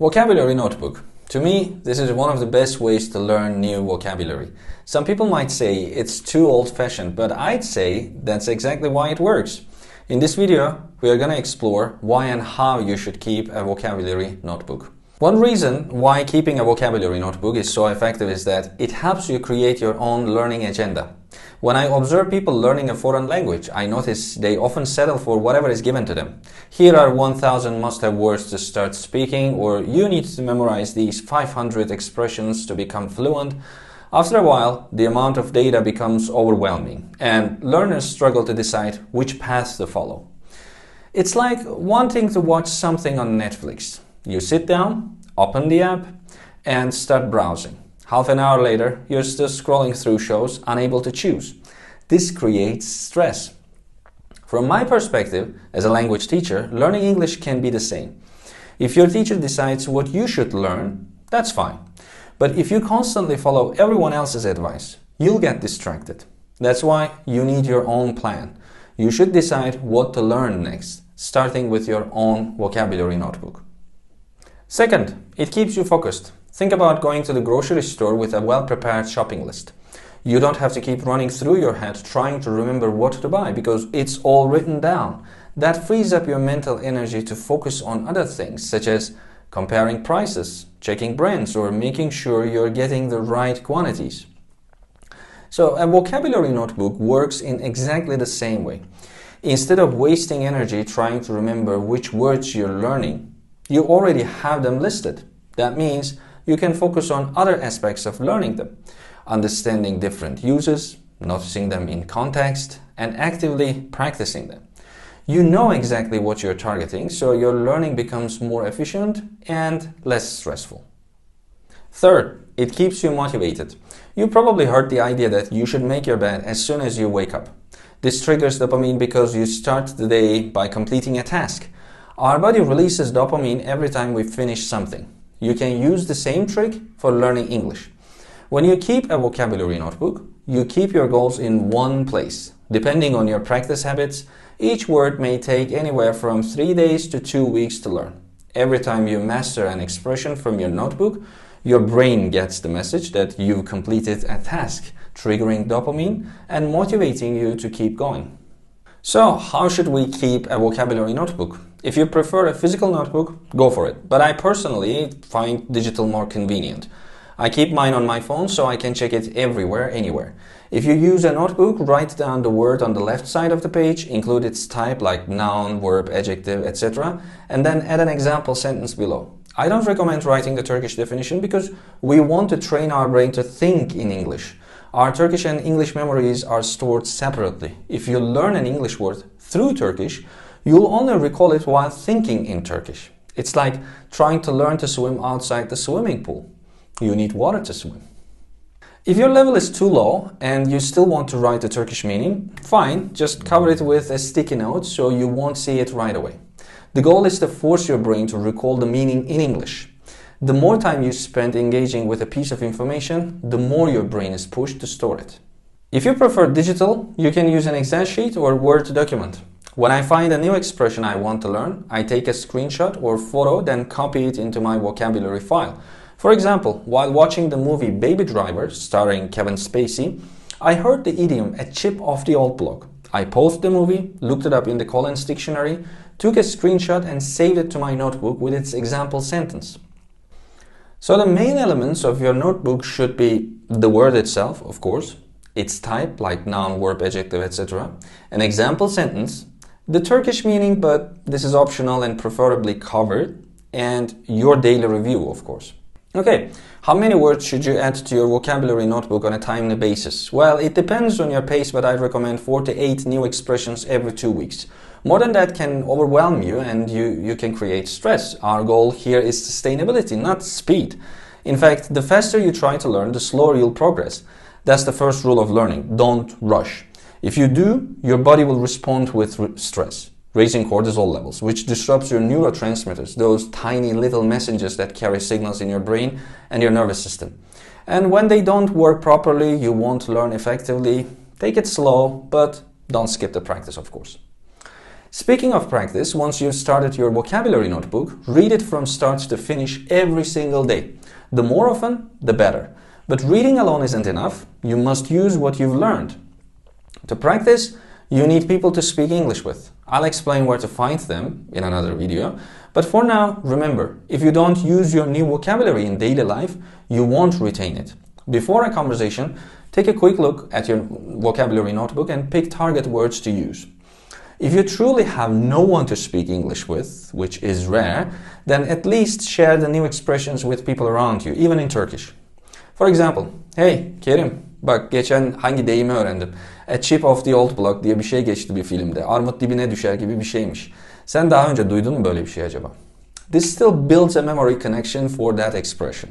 Vocabulary Notebook. To me, this is one of the best ways to learn new vocabulary. Some people might say it's too old-fashioned, but I'd say that's exactly why it works. In this video, we are going to explore why and how you should keep a vocabulary notebook. One reason why keeping a vocabulary notebook is so effective is that it helps you create your own learning agenda. When I observe people learning a foreign language, I notice they often settle for whatever is given to them. Here are 1000 must-have words to start speaking, or you need to memorize these 500 expressions to become fluent. After a while, the amount of data becomes overwhelming, and learners struggle to decide which path to follow. It's like wanting to watch something on Netflix. You sit down, open the app, and start browsing. Half an hour later, you're still scrolling through shows, unable to choose. This creates stress. From my perspective, as a language teacher, learning English can be the same. If your teacher decides what you should learn, that's fine. But if you constantly follow everyone else's advice, you'll get distracted. That's why you need your own plan. You should decide what to learn next, starting with your own vocabulary notebook. Second, it keeps you focused. Think about going to the grocery store with a well-prepared shopping list. You don't have to keep running through your head trying to remember what to buy because it's all written down. That frees up your mental energy to focus on other things such as comparing prices, checking brands, or making sure you're getting the right quantities. So a vocabulary notebook works in exactly the same way. Instead of wasting energy trying to remember which words you're learning, you already have them listed. That means you can focus on other aspects of learning them, understanding different uses, noticing them in context, and actively practicing them. You know exactly what you're targeting, so your learning becomes more efficient and less stressful. Third, it keeps you motivated. You probably heard the idea that you should make your bed as soon as you wake up. This triggers dopamine because you start the day by completing a task. Our body releases dopamine every time we finish something. You can use the same trick for learning English. When you keep a vocabulary notebook, you keep your goals in one place. Depending on your practice habits, each word may take anywhere from 3 days to 2 weeks to learn. Every time you master an expression from your notebook, your brain gets the message that you've completed a task, triggering dopamine and motivating you to keep going. So, how should we keep a vocabulary notebook? If you prefer a physical notebook, go for it. But I personally find digital more convenient. I keep mine on my phone so I can check it everywhere, anywhere. If you use a notebook, write down the word on the left side of the page, include its type like noun, verb, adjective, etc., and then add an example sentence below. I don't recommend writing the Turkish definition because we want to train our brain to think in English. Our Turkish and English memories are stored separately. If you learn an English word through Turkish, you'll only recall it while thinking in Turkish. It's like trying to learn to swim outside the swimming pool. You need water to swim. If your level is too low and you still want to write the Turkish meaning, fine, just cover it with a sticky note so you won't see it right away. The goal is to force your brain to recall the meaning in English. The more time you spend engaging with a piece of information, the more your brain is pushed to store it. If you prefer digital, you can use an Excel sheet or Word document. When I find a new expression I want to learn, I take a screenshot or photo, then copy it into my vocabulary file. For example, while watching the movie Baby Driver, starring Kevin Spacey, I heard the idiom a chip off the old block. I paused the movie, looked it up in the Collins Dictionary, took a screenshot and saved it to my notebook with its example sentence. So the main elements of your notebook should be the word itself, of course, its type like noun, verb, adjective, etc., an example sentence, the Turkish meaning, but this is optional and preferably covered, and your daily review, of course. Okay, how many words should you add to your vocabulary notebook on a timely basis? Well, it depends on your pace, but I recommend 4 to 8 new expressions every two weeks. More than that can overwhelm you and you, you can create stress. Our goal here is sustainability, not speed. In fact, the faster you try to learn, the slower you'll progress. That's the first rule of learning. Don't rush. If you do, your body will respond with stress, raising cortisol levels, which disrupts your neurotransmitters, those tiny little messengers that carry signals in your brain and your nervous system. And when they don't work properly, you won't learn effectively. Take it slow, but don't skip the practice, of course. Speaking of practice, once you've started your vocabulary notebook, read it from start to finish every single day. The more often, the better. But reading alone isn't enough. You must use what you've learned. To practice, you need people to speak English with. I'll explain where to find them in another video. But for now, remember, if you don't use your new vocabulary in daily life, you won't retain it. Before a conversation, take a quick look at your vocabulary notebook and pick target words to use. If you truly have no one to speak English with, which is rare, then at least share the new expressions with people around you, even in Turkish. For example, hey Kerim, bak geçen hangi deyimi öğrendim? A chip of the old block diye bir şey geçti bir filmde. Armut dibine düşer gibi bir şeymiş. Sen daha önce duydun mu böyle bir şey acaba? This still builds a memory connection for that expression.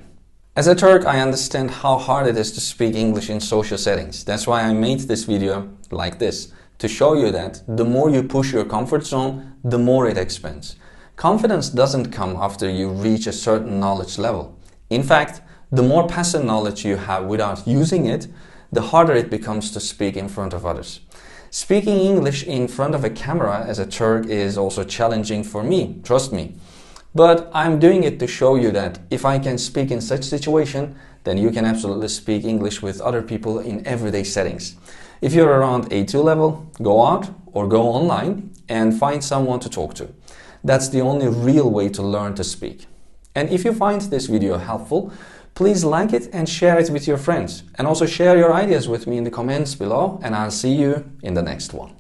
As a Turk, I understand how hard it is to speak English in social settings. That's why I made this video like this to show you that the more you push your comfort zone, the more it expands. Confidence doesn't come after you reach a certain knowledge level. In fact, the more passive knowledge you have without using it, the harder it becomes to speak in front of others. Speaking English in front of a camera as a Turk is also challenging for me, trust me. But I'm doing it to show you that if I can speak in such situation, then you can absolutely speak English with other people in everyday settings. If you're around A2 level, go out or go online and find someone to talk to. That's the only real way to learn to speak. And if you find this video helpful, please like it and share it with your friends. And also share your ideas with me in the comments below and I'll see you in the next one.